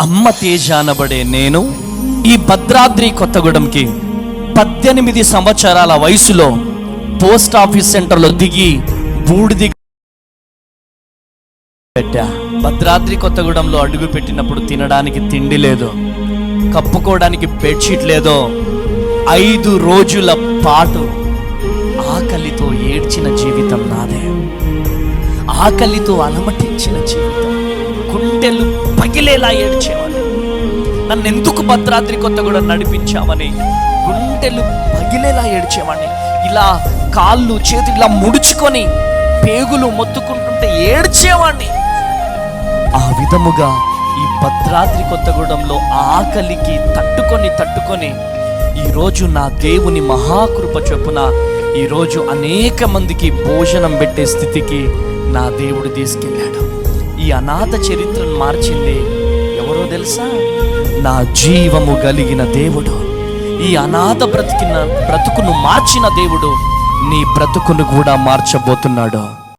అమ్మ తేజ అనబడే నేను ఈ భద్రాద్రి కొత్తగూడెంకి పద్దెనిమిది సంవత్సరాల వయసులో పోస్ట్ ఆఫీస్ సెంటర్లో దిగి బూడిది పెట్టా. భద్రాద్రి కొత్తగూడెంలో అడుగు పెట్టినప్పుడు తినడానికి తిండి లేదు కప్పుకోవడానికి బెడ్షీట్ లేదో. ఐదు రోజుల పాటు ఆకలితో ఏడ్చిన జీవితం నాదే. ఆకలితో అలమటించిన జీవితం. గుండెలు పగిలేలా ఏడ్చేవాడు నన్ను ఎందుకు భద్రాద్రి కొత్తగూడెం నడిపించామని గుండెలు పగిలేలా ఏడ్చేవాడిని. ఇలా కాళ్ళు చేతులు ఇలా ముడుచుకొని పేగులు మొత్తుకుంటుంటే ఏడ్చేవాడిని. ఆ విధముగా ఈ భద్రాద్రి కొత్తగూడెంలో ఆకలికి తట్టుకొని తట్టుకొని ఈరోజు నా దేవుని మహాకృప చొప్పున ఈరోజు అనేక మందికి భోజనం పెట్టే స్థితికి నా దేవుడు తీసుకెళ్ళాడు. అనాథ చరిత్రను మార్చింది ఎవరో తెలుసా? నా జీవము కలిగిన దేవుడు. ఈ అనాథ బ్రతికిన బ్రతుకును మార్చిన దేవుడు నీ బ్రతుకును కూడా మార్చబోతున్నాడు.